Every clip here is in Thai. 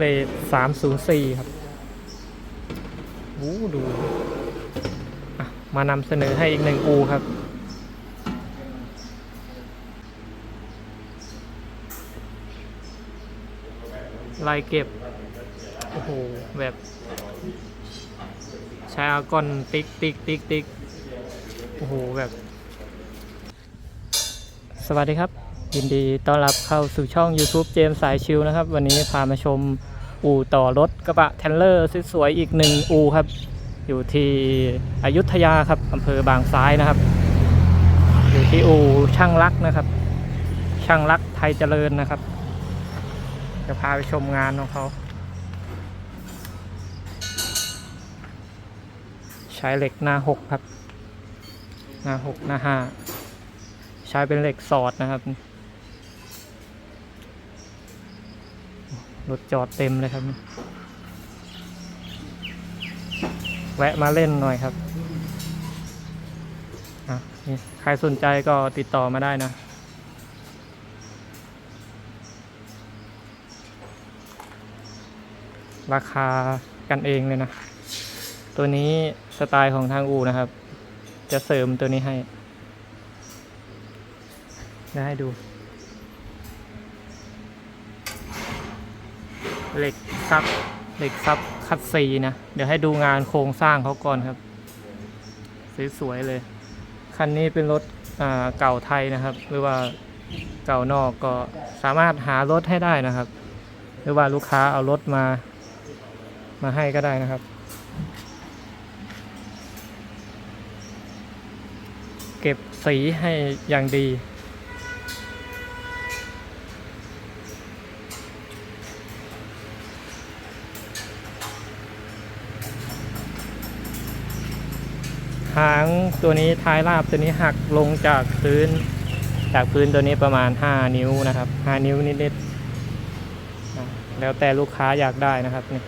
เรทสามศูนย์สี่ครับโอ้ดูมานำเสนอให้อีกหนึ่งอูครับ ลายเก็บ โอ้โห แบบใช้อากอนติ๊กติ๊กติ๊กติ๊กโอ้โห แบบ สวัสดีครับ ยินดีต้อนรับเข้าสู่ช่อง YouTube เจมส์สายชิวนะครับ วันนี้พามาชม อู่ต่อรถกระบะเทนเลอร์สวยๆอีกหนึ่งอู่ครับ อยู่ที่อยุธยาครับอำเภอบางซ้ายนะครับ อยู่ที่อู่ช่างรักนะครับ ช่างรักไทยเจริญนะครับ จะพาไปชมงานของเขาใช้เหล็กหน้าหกครับหน้าหกหน้าห้าใช้เป็นเหล็กสอดนะครับ รถจอดเต็มเลยครับ แวะมาเล่นหน่อยครับใครสนใจก็ติดต่อมาได้นะราคากันเองเลยนะ ตัวนี้สไตล์ของทางอูนะครับ จะเสริมตัวนี้ให้ ได้ให้ดู เหล็กซับเหล็กซับคัดซีนะ เดี๋ยวให้ดูงานโครงสร้างเขาก่อนครับ สวยๆเลย คันนี้เป็นรถเก่าไทยนะครับ หรือว่าเก่านอกก็สามารถหารถให้ได้นะครับ หรือว่าลูกค้าเอารถมา มาให้ก็ได้นะครับ เก็บสีให้อย่างดี หางตัวนี้ท้ายราบตัวนี้หักลงจากพื้น จากพื้นตัวนี้ประมาณ 5 นิ้วนะครับ 5 นิ้วนิดๆอะแล้วแต่ลูกค้าอยากได้นะครับนี่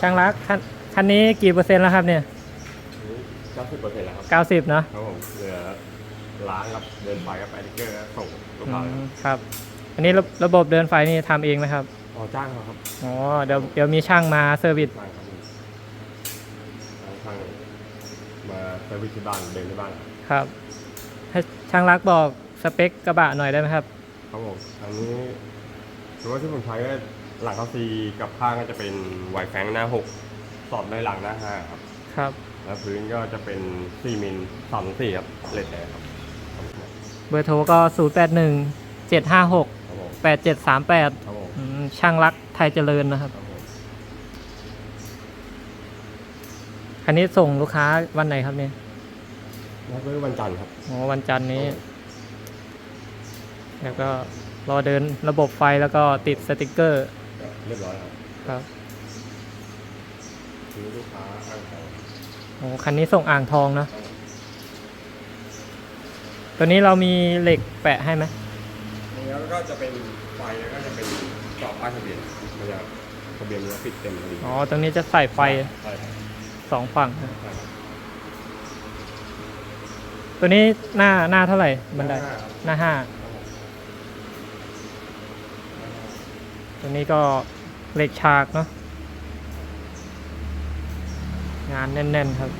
ช่างรักคันคันนี้กี่เปอร์เซ็นต์แล้วครับเนี่ยเก้าสิบเปอร์เซ็นต์แล้วครับ90เนอะครับผมเหลือล้างกับเดินไฟกับแอดดิเกอร์ส่งลูกอืค้ามครับ อันนี้ระระบบเดินไฟนี่ทำเองไหมครับ อ๋อจ้างเขาครับอ๋อเดี๋ยวเดี๋ยวมีช่างมาเซอร์วิสจ้างครับผมทางช่างมาเซอร์วิสที่บ้านเดินที่บ้านครับครับ ให้ช่างรักบอกสเปคกระบะหน่อยได้ไหมครับ ครับผมอันนี้ตัวที่ผมใช้ก็หลังคาซีกับข้างก็จะเป็นไวแฟงหน้าหกสอดในหลังหน้าห้าครับ ครับ แล้วพื้นก็จะเป็น4มิลสามสี่ครับเลดแอร์ครับครับผมเบอร์โทรก็ 0 8 1 7 5 6 ครับผม8 7 3 8ครับผม ช่างรักไทยเจริญนะครับครับผมคันนี้ส่งลูกค้าวันไหนครับเนี่ยแล้วก็วันจันทร์ครับอ๋อวันจันทร์นี้ แล้วก็รอเดินระบบไฟแล้วก็ติดสติกเกอร์ เรียบร้อยครับครับคือลูกค้าข้างเขาโอ้คันนี้ส่งอ่างทองเนอะตัวนี้เรามีเหล็กแปะให้ไหมแล้วก็จะเป็นไฟแล้วก็จะเป็น กรอบป้ายทะเบียนมันจะทะเบียนมันจะปิดเต็มพอดีอ๋อ ตรงนี้จะใส่ไฟใช่ครับสองฝั่งนะใช่ครับตัวนี้หน้าหน้าเท่าไหร่บันไดห้าครับหน้าห้าตัวนี้ก็เหล็กฉากเนาะงานแน่น ๆ ครับ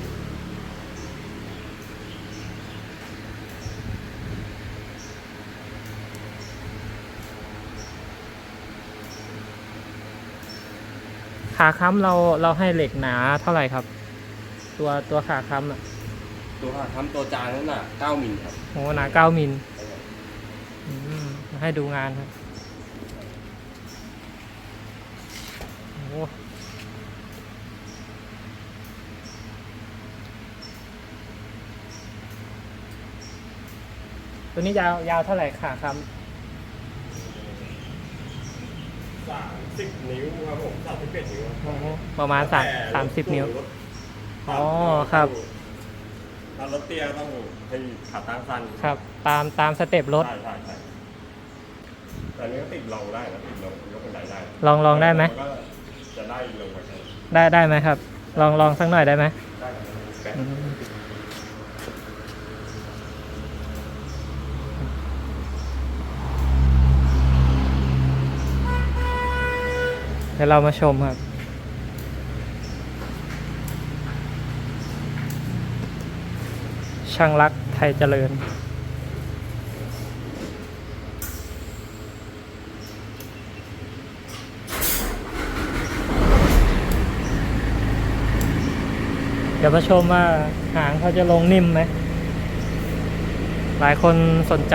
ขาค้ำเราเราให้เหล็กหนาเท่าไหร่ครับ ตัวตัวขาค้ำอะตัวทำตัวจานนั่นน่ะ9มิลครับโหหนาเก้ามิลอืมให้ดูงานครับโอ้ตัวนี้ยาวยาวเท่าไหร่ขาค้ 30นิ้วครับผม31นิ้วำโอ้โหประมาณสามสามสิบนิ้วรถอ๋อครับ ถ้ารถเตี้ยต้องให้ขาตั้งสั้นครับ ตามตามสเต็ปรถ ใช่ใช่ใช่แต่อันนี้ก็ติดลงได้นะติดลงยกบันไดได้ลองลองได้ไหมนก็จะได้ลงไปใช่ได้ได้ไหมครับ ลองลองสักหน่อยได้ไหม ได้ครับแปะ อืม เดี๋ยวเรามาชมครับ ช่างรักไทยเจริญเดี๋ยวมาชมว่าหางเขาจะลงนิ่มไหม หลายคนสนใจ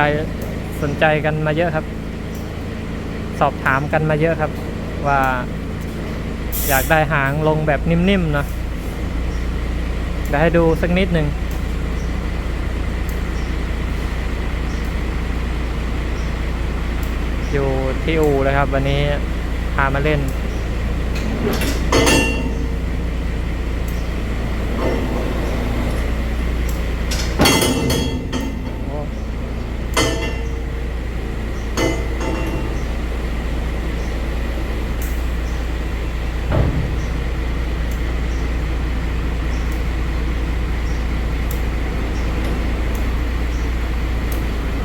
สนใจกันมาเยอะครับ สอบถามกันมาเยอะครับ ว่า อยากได้หางลงแบบนิ่มๆนะเดี๋ยวให้ดูสักนิดหนึ่งอยู่ที่อูเลยครับ วันนี้พามาเล่น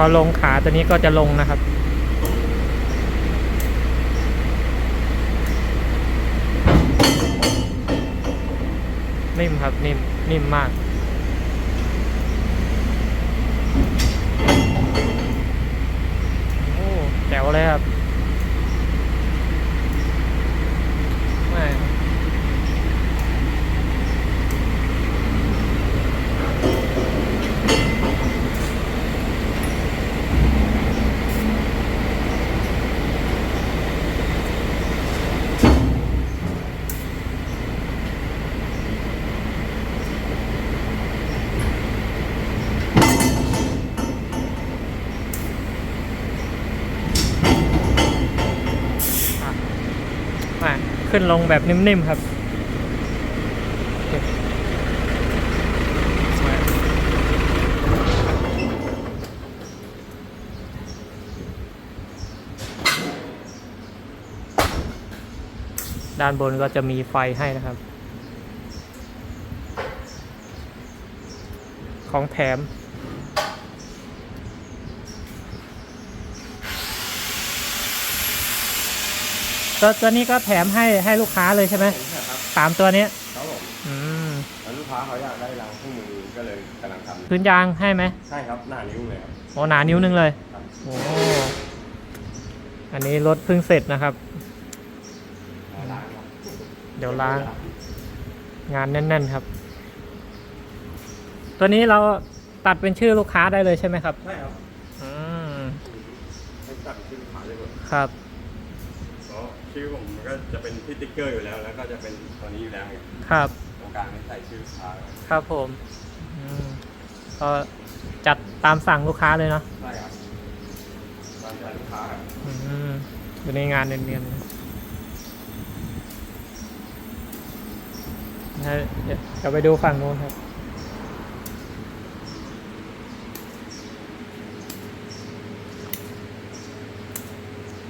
พอลงขาตัวนี้ก็จะลงนะครับ นิ่มครับนิ่มนิ่มมากโอ้แจ๋วเลยครับแม่อะแม่ ขึ้นลงแบบนิ่มๆครับด้านบนก็จะมีไฟให้นะครับ ของแถม ตัวตัวนี้ก็แถมให้ให้ลูกค้าเลยใช่ไหมครับสามตัวนี้ครับผมอืมแล้วลูกค้าเขาอยากได้รางคู่มือก็เลยกำลังทพื้นยางให้ไหมำใช่ครับหน้านิ้วเลยครับโอ้หนานิ้วนึงเลยครับโอ้อันนี้รถเพิ่งเสร็จนะครับล้างครับ เดี๋ยวล้าง งานแน่นๆครับ ตัวนี้เราตัดเป็นชื่อลูกค้าได้เลยใช่ไหมครับใช่ครับอืมให้ตัดชื่อลูกค้าได้เลยครับเพราะ ชื่อผมมันก็จะเป็นที่ติ๊กเกอร์อยู่แล้ว แล้วก็จะเป็นตัวนี้อยู่แล้วไงครับ ตรงกลางให้ใส่ชื่อลูกค้าครับผมอืมก็จัดตามสั่งลูกค้าเลยเนาะใช่ครับตามใจลูกค้าครับอืมอยู่ในงานเนียนๆเลยนะเดี๋ยวเราไปดูฝั่งนู้นครับ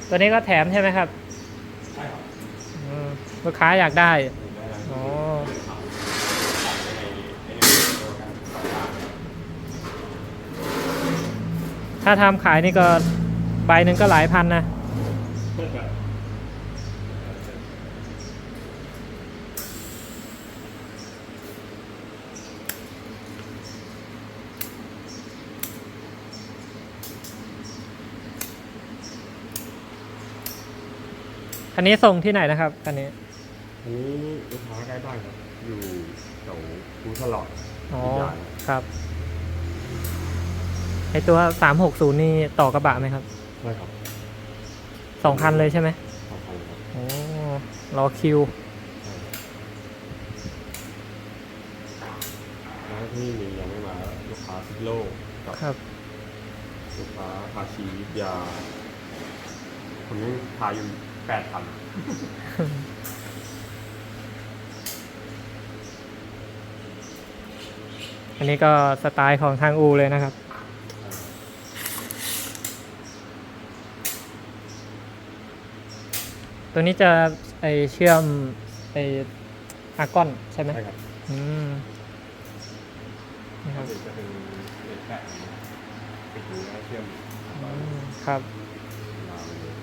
ตัวนี้ก็แถมใช่ไหมครับใช่ครับอืม ลูกค้าอยากได้ได้แล้วอ๋อถ้าทำขายนี่ก็ใบหนึ่งก็หลายพันนะคันนี้ส่งที่ไหนนะครับคันนี้ อันนี้ลูกค้าใกล้บ้านครับ อยู่แถวคูสลอดอ๋อ ใหญ่ครับ ไอตัวสามหกศูนย์นี่ต่อกระบะไหมครับ ใช่ครับสองคันเลยใช่ไหมสองพันครับ โอ้รอคิว แล้วที่มียังไม่มาลูกค้าซิโลกับครับ ลูกค้าพาชีวิทยาคนนี้พาอยู่แปดพัน อันนี้ก็สไตล์ของทางอูเลยนะครับ ตัวนี้จะไอเชื่อมไออากอนใช่ไหมใช่ครับอืมนี่ครับจะเป็นเหล็กแปะปิดหูแล้วเชื่อม อืมครับ ยาวเลย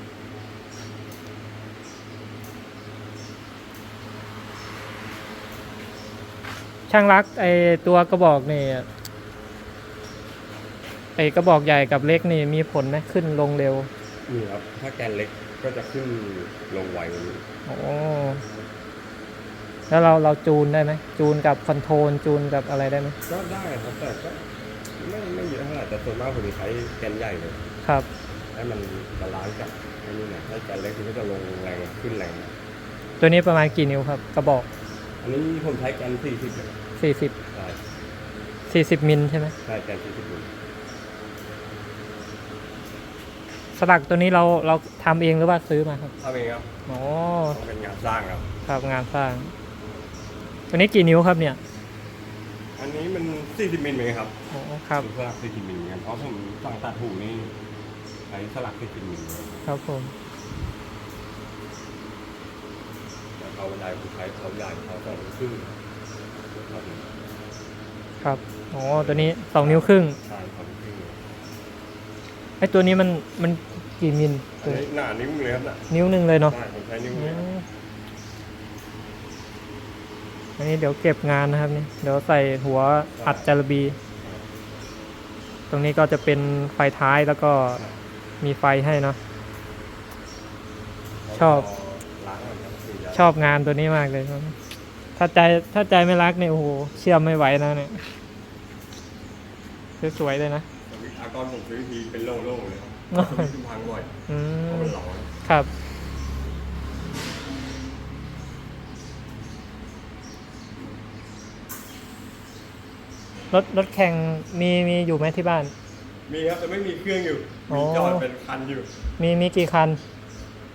ช่างรักไอตัวกระบอกนี่ไอกระบอกใหญ่กับเล็กนี่มีผลไหมขึ้นลงเร็วนี่ครับถ้าแกนเล็กก็จะขึ้นลงไวกว่านี้โอ้แล้วเราเราจูนได้ไหมจูนกับคอนโทรลจูนกับอะไรได้ไหมก็ได้ครับแต่ก็ไม่ไม่เยอะเท่าไหร่แต่ส่วนมากผมจะใช้แกนใหญ่เลยครับให้มันบาลานซ์กับไอ้นี่หนะถ้าแกนเล็กมันก็จะลงแรงขึ้นแรงตัวนี้ประมาณกี่นิ้วครับ กระบอก อันนี้ผมใช้แกนสี่สิบเลย 40ใช่40มิลใช่ไหมใช่แกนสี่สิบสลักตัวนี้เราเราทำเองหรือว่าซื้อมาครับทำเองครับอ๋อต้องเป็นงานสร้างครับ ครับงานสร้าง ตัวนี้กี่นิ้วครับเนี่ย อันนี้มันสี่สิบมิลไหมครับอ๋อครับสลักสี่สิบมิลกันเพราะผมสั่งตัดหูนี่ใช้สลักสี่สิบมิลเลยครับผมแต่เขาบันไดผมใช้เขาใหญ่เขาสองนิ้วครึ่งเท่านี้ ครับอ๋อตัวนี้สองนิ้วครึ่งใช่สองนิ้วครึ่งไอ้ตัวนี้มันมันกี่มิลอันนี้หนานิ้วเลยครับน่ะนิ้วหนึ่งเลยเนาะใช่ผมใช้นิ้วอืเลยครับมอันนี้เดี๋ยวเก็บงานนะครับนี่เดี๋ยวใส่หัวอัดจารบี ตรงนี้ก็จะเป็นไฟท้ายแล้วก็มีไฟให้เนาะ ชอบ ล้างก่อนครับถึงจะชอบงานตัวนี้มากเลยครับ ถ้าใจถ้าใจไม่รักเนี่ยโอ้โหเชื่อมไม่ไหวนะเนี่ยสวยๆเลยนะอากรผมซื้อทีเป็นโล่งๆเลยครับซื้อพังบ่อยอืเพราะมมันร้อนครับรถรถแข่งมีมีอยู่ไหมที่บ้าน มีครับแต่ไม่มีเครื่องอยู่อ๋อมีจอดเป็นคันอยู่ มีมีกี่คัน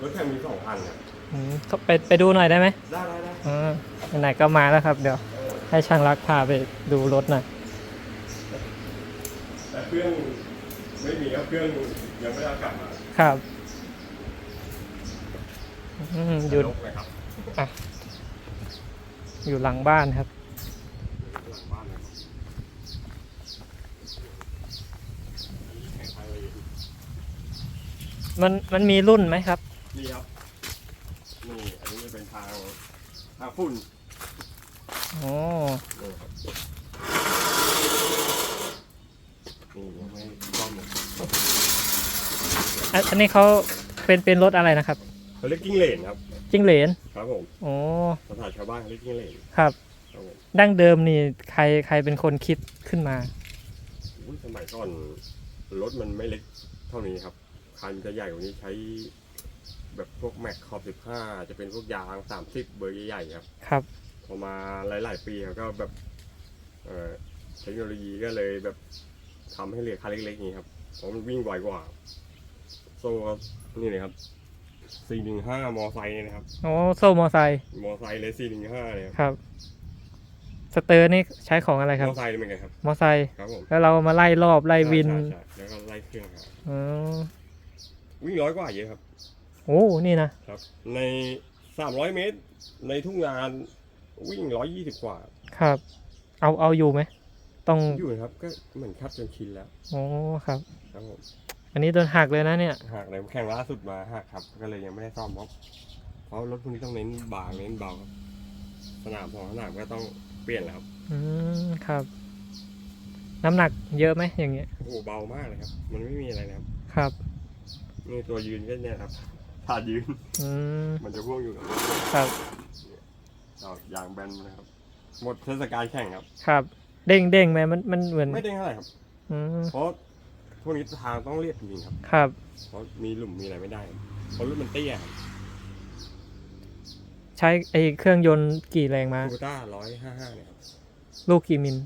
รถแข่งมีสองคันครับ อืมก็ไปไปดูหน่อยได้ไหมได้ได้ได้อ่าไหนๆก็มาแล้วครับ เดี๋ยวให้ช่างรักพาไปดูรถหน่อย แต่เครื่องไม่มีครับเครื่องยังไม่ได้เอากลับมาครับอืมอยู่นกเลยครับอะ อยู่หลังบ้านครับ หลังบ้านเลยครับแข่งไทยเลยมันมันมีรุ่นไหมครับ นี่ครับนี่อันนี้จะ เป็นทางทางฝุ่นอ๋อนี่ครับนี่ยังไม่ซ่อมเลยอันอันนี้เขาเป็นเป็นรถอะไรนะครับ เขาเรียกกิ้งเหลนครับ จิ้งเหลนครับผมอ๋อภาษาชาวบ้านเขาเรียกกิ้งเหลนครับ ครับผมดั้งเดิมนี่ใครใครเป็นคนคิดขึ้นมา อุ๊ยสมัยก่อนรถมันไม่เล็กเท่านี้ครับ คันจะใหญ่กว่านี้ใช้ แบบพวกแม็กขอบสิบห้าจะเป็นพวกยางสามสิบเบอร์ใหญ่ๆครับครับพอมาหลาย ๆ ปีเขาก็แบบเอ่อเทคโนโลยีก็เลยแบบทำให้เหลือคันเล็กๆนี้ครับเพราะมันวิ่งไวกว่า โซ่ก็นี่เลยครับสี่หนึ่งห้ามอไซค์เนี่ยนะครับอ๋อโซ่มอไซค์มอไซค์เลยสี่หนึ่งห้าเลยครับครับสเตอร์นี่ใช้ของอะไรครับมอไซค์เป็นไงครับมอไซค์ครับผมแล้วเรามาไล่รอบไล่วินใช่ใช่ใช่แล้วก็ไล่เครื่องครับอ๋อวิ่งร้อยกว่าเยอะครับโอ้ นี่นะ ครับ ในสามร้อยเมตร ในทุ่งนานวิ่งร้อยยี่สิบกว่า ครับ เอาเอาอยู่ไหม ต้อง อยู่นะครับ ก็เหมือนคัดจนชินแล้วอ๋อครับ ครับผมอันนี้โดนหักเลยนะเนี่ย หักเลยแข่งล่าสุดมาหักครับ ก็เลยยังไม่ได้ซ่อมเพราะเพราะรถพวกนี้ต้องเน้นบางเน้นเบาครับสนามสองสนามก็ต้องเปลี่ยนแล้วครับอืมครับ น้ำหนักเยอะไหมอย่างเงี้ย โอ้โหเบามากเลยครับ มันไม่มีอะไรนะครับ ครับ นี่ตัวยืนก็เนี่ยครับ ถ้ายืน อืมมันจะพ่วงอยู่กับรถครับเอายางแบนนะครับ หมดเทศกาลแข่งครับ ครับ เด้งเด้งไหมมันมันเหมือนไม่ได้เท่าไหร่ครับ อืมเพราะพวกนี้ทางต้องเรียบจริงๆครับ ครับ เพราะมีหลุมมีอะไรไม่ได้ครับเพราะรถมันเตี้ยครับใช้ไอเครื่องยนต์กี่แรงมา คูต้าร้อยห้าห้าเนี่ยครับ ลูกกี่มิล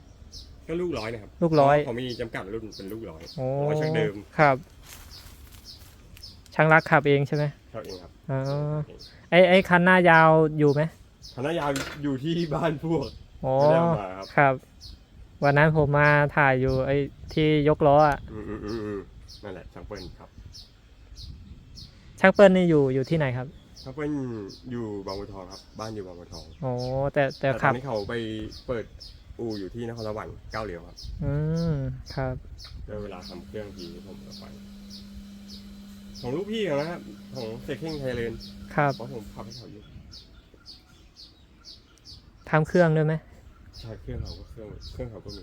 ก็ลูกร้อยนะครับลูกร้อย เพาะเขามีจำกัดรุ่นเป็นลูกร้อย โอ้ร้อยช่างเดิม ครับช่างรักขับเองใช่ไหม เขาเองครับอ๋อไอไอคันหน้ายาวอยู่ไหมคณะยาวอยู่ที่บ้านพวก อ๋อไม่ได้เอามาครับ ครับ วันนั้นผมมาถ่ายอยู่ไอที่ยกล้ออะอืมอืมอืมอืมนั่นแหละช่างเปิ้ลครับช่างเปิ้ลนี่อยู่อยู่ที่ไหนครับช่างเปิ้ลอยู่บางบัวทองครับ บ้านอยู่บางบัวทองอ๋อแต่แต่แต่ตขัอบนนี้เขาไปเปิดอู่อยู่ที่นครสวรรค์เก้าเหลียวครับอืมครับเดี๋ยวเวลาทำเครื่องทีผมก็ไป ของลูกพี่เขานะครับของเซคิงไทยเลนครับเพราะผมขับให้เขาอยู่ทำเครื่องด้วยไหมใช่เครื่องเขาก็เครื่องเครื่องเขาก็มี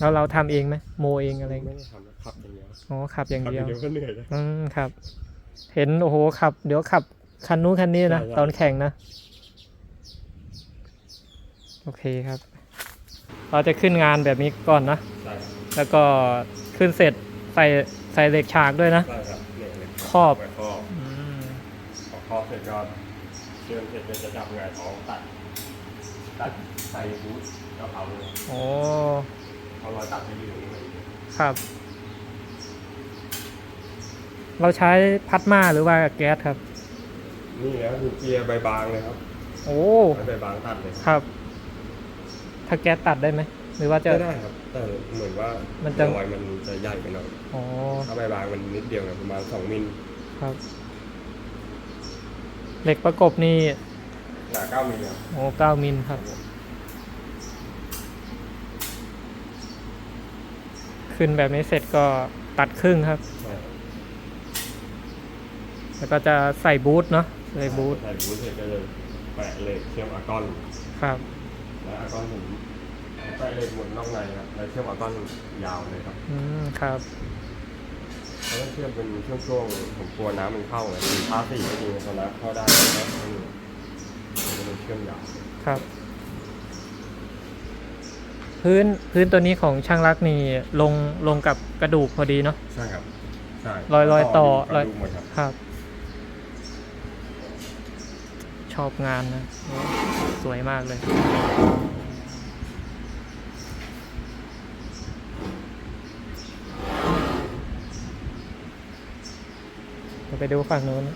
แล้วเราทำเองไหมโมเองอะไรไม่เงี้ยได้ทำนะขับอย่างเดียวอ๋อขับอย่างขับอเดียย่าวงเดียวก็เหนื่อยแล้ว อืมครับ เห็นโอ้โหขับ เดี๋ยวขับคันนู้นคันนี้นะใช่ใช่ ตอนแข่งนะ โอเคครับ เราจะขึ้นงานแบบนี้ก่อนนะ ใช่ครับแล้วก็ขึ้นเสร็จใส่ใส่เหล็กฉากด้วยนะ ใช่ครับเนี่ยเนี่ยค รอบไปครอบอืมพอครอบเสร็จก็เชื่อมเสร็จก็จะจับไงายท้องตัด ตัดใส่บูทกระเพราเลยโอ้เอารอยตัดไปอยู่ตรงนี้เลยครับ เราใช้พัดมาหรือว่าแก๊สครับ นี่แล้วคือเกียร์ใบบางเลยครับโอ้ใช้ใบบางตัดเลยครับ ถ้าแก๊สตัดได้ไหมหรือว่าจะก็ได้ครับ แต่เหมือนว่ามันจะ รอยมันจะใหญ่ไปหน่อย อ๋อถ้าใบบางมันนิดเดียวไงประมาณสองมิล ครับ เหล็กประกบนี่หนาเก้ามิลครับโอ้เก้ามิลครับ ขึ้นแบบนี้เสร็จก็ตัดครึ่งครับใช่แล้วก็จะใส่บูทเนาะใส่บูทใส่บูทเสร็จก็จะแปะเหล็กเชื่อมอาร์กอนครับแล้วอาร์กอนผมแปะเหล็กหมดนอกในครับแล้วเชื่อมอาร์กอนยาวเลยครับ อืมครับ เพราะว่าเชื่อมเป็นช่วงๆผมกลัวน้ำมันเข้าไงสีทาสีก็จริงพอน้ำเข้าได้แล้วก็ไม่มีมันจะเป็นเชื่อมยาวครับ พื้นพื้นตัวนี้ของช่างรักนี่ลงลงกับกระดูกพอดีเนาะใช่ครับใช่รอยรอยต่อรรออยยหมดครับครับ ชอบงานนะ สวยมากเลย ไปดูฝั่งนู้นม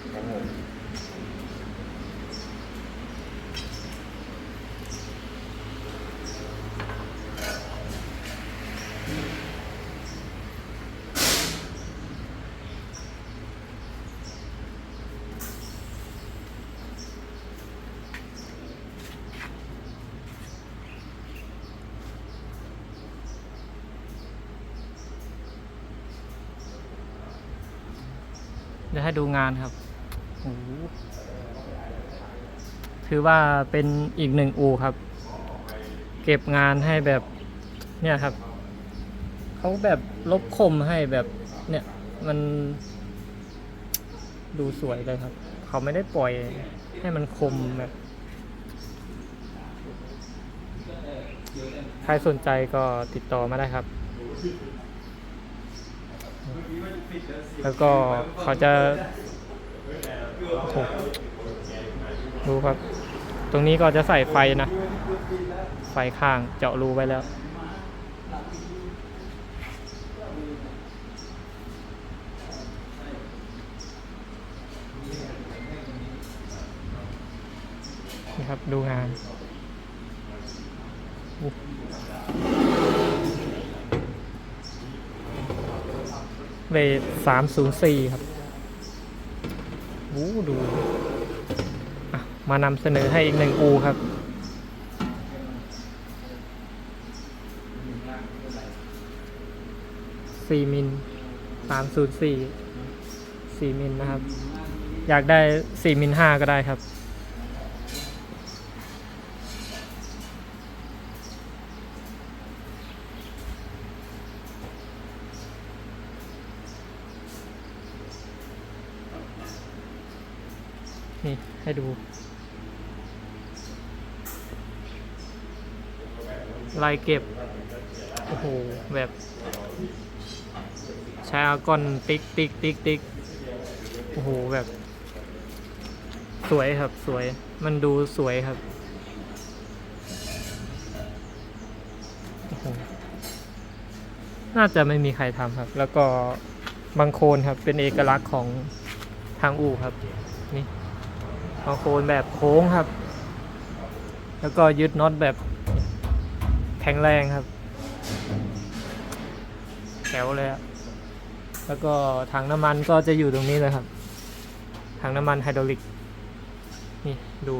เดี๋ยวให้ดูงานครับโอ้โหถือว่าเป็นอีกหนึ่งอูครับ เก็บงานให้แบบเนี่ยครับเขาแบบลบคมให้แบบเนี่ยมันดูสวยเลยครับ เขาไม่ได้ปล่อยให้มันคมแบบใครสนใจก็ติดต่อมาได้ครับ แล้วก็เขาจะดูครับ ตรงนี้ก็จะใส่ไฟนะ ไฟข้างเจาะรูไว้แล้ว นี่ครับดูงาน เวทสามศูนย์สี่ครับอู้ดูมานำเสนอให้อีกหนึ่งอูครับ สี่มิลสามศูนย์สี่ สี่มิลนะครับ อยากได้สี่มิลห้าก็ได้ครับ นี่ ให้ดู ลายเก็บ โอ้โห แบบ ใช้อากอนติ๊กติ๊กติ๊กติ๊กโอ้โห แบบ สวยครับสวย มันดูสวยครับโอ้โหน่าจะไม่มีใครทำครับ แล้วก็บางโคนครับ เป็นเอกลักษณ์ของทางอู่ครับ นี่บาโคนแบบโค้งครับ แล้วก็ยึดน็อตแบบแข็งแรงครับแถวเลยอะแล้วก็ถังน้ำมันก็จะอยู่ตรงนี้เลยครับ ถังน้ำมันไฮดรอลิก นี่ดู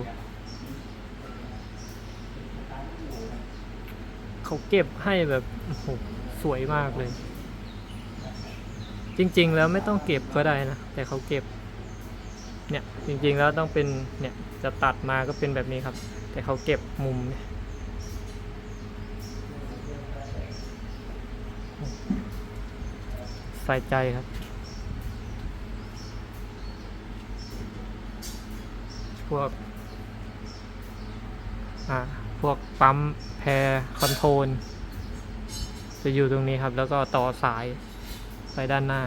เขาเก็บให้แบบโอ้โหสวยมากเลย จริงๆแล้วไม่ต้องเก็บก็ได้นะ แต่เขาเก็บ เนี่ยจริงๆแล้วต้องเป็นเนี่ยจะตัดมาก็เป็นแบบนี้ครับ แต่เขาเก็บมุมเายใส่ใจครับพวกอ่าพวกปั๊มแพรคอนโทรลจะอยู่ตรงนี้ครับ แล้วก็ต่อสายไปด้านหน้า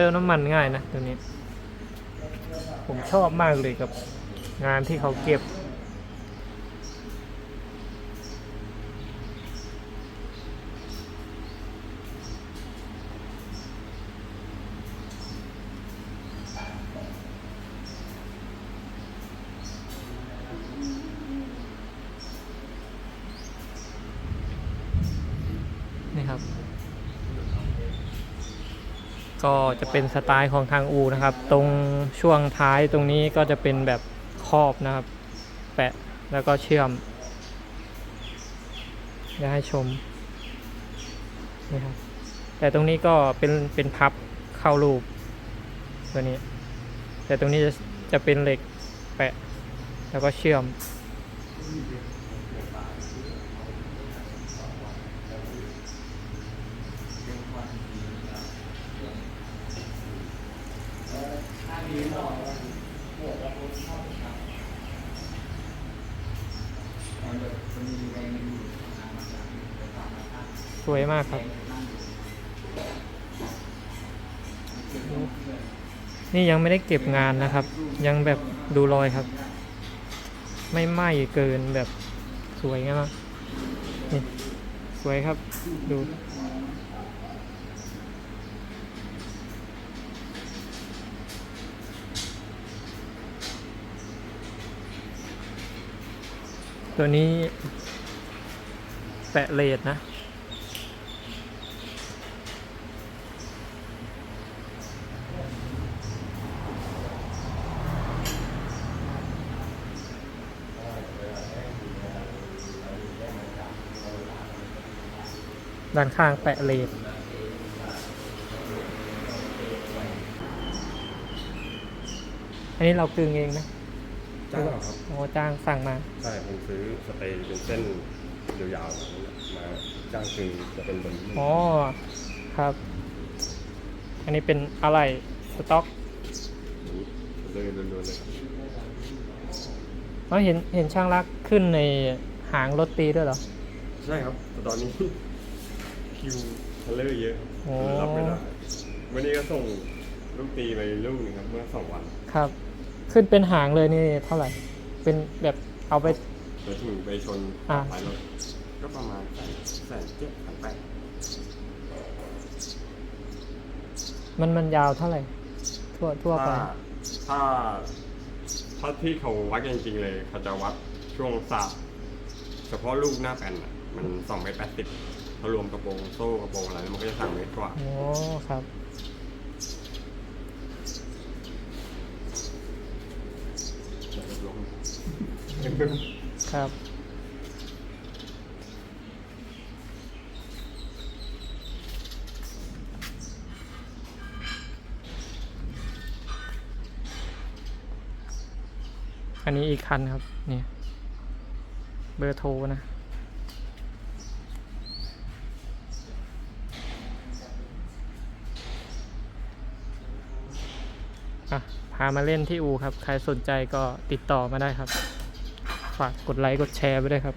เติมน้ำมันง่ายนะตัวนี้ ผมชอบมากเลยกับงานที่เขาเก็บ นี่ครับ ก็จะเป็นสไตล์ของทางอูนะครับ ตรงช่วงท้ายตรงนี้ก็จะเป็นแบบครอบนะครับ แปะแล้วก็เชื่อมจะให้ชมนี่ครับแต่ตรงนี้ก็เป็นเป็นพับเข้ารูปตัวนี้ แต่ตรงนี้จะจะเป็นเหล็กแปะแล้วก็เชื่อม มากครับ นี่ยังไม่ได้เก็บงานนะครับ ยังแบบดูรอยครับ ไม่ไหม้เกินแบบสวยงามนี่สวยครับดูตัวนี้แปะเลดนะ ด้านข้างแปะเลดอันนี้เรากึงเองนะจ้างเหรอครับ อ๋อจ้างสั่งมา ใช่ผมซื้อสเตย์เป็นเส้นยาวๆมาจ้างคือจะเป็นแบบนี้อ๋อ ครับ อันนี้เป็นอะไรสต็อกเลยล้วนๆเลยครับเราเห็นเห็นช่างรักขึ้นในหางรถตีด้วยเหรอ ใช่ครับแต่ตอนนี้ คิวทัลเลอร์เยอะโอ้รับไม่ได้ วันนี้ก็ส่งลูกตีไปลูกหนึงครับ เมื่อสองวันครับ ขึ้นเป็นหางเลยนี่เท่าไหร่ เป็นแบบเอาไป ไปถึงไปชนอ่า ท้ายรถก็ประมาณแสนแสนเจ็ดแสนแปดมันมันยาวเท่าไหร่ ทั่วทั่วไป ถ้าถ้าถ้าที่เขาวัดกันจริงๆเลยเขาจะวัดช่วงสาบเฉพาะลูกหน้าแผ่นอะมันสองเมตรแปดสิบ ถ้ารวมกระโปรงโซ่กระโปรงอะไรมันก็จะสามเมตรกว่า โอ้ครับ ครับ อันนี้อีกคันครับนี่เบอร์โทรนะ พามาเล่นที่อูครับ ใครสนใจก็ติดต่อมาได้ครับ ฝากกดไลค์กดแชร์ไปด้วยครับ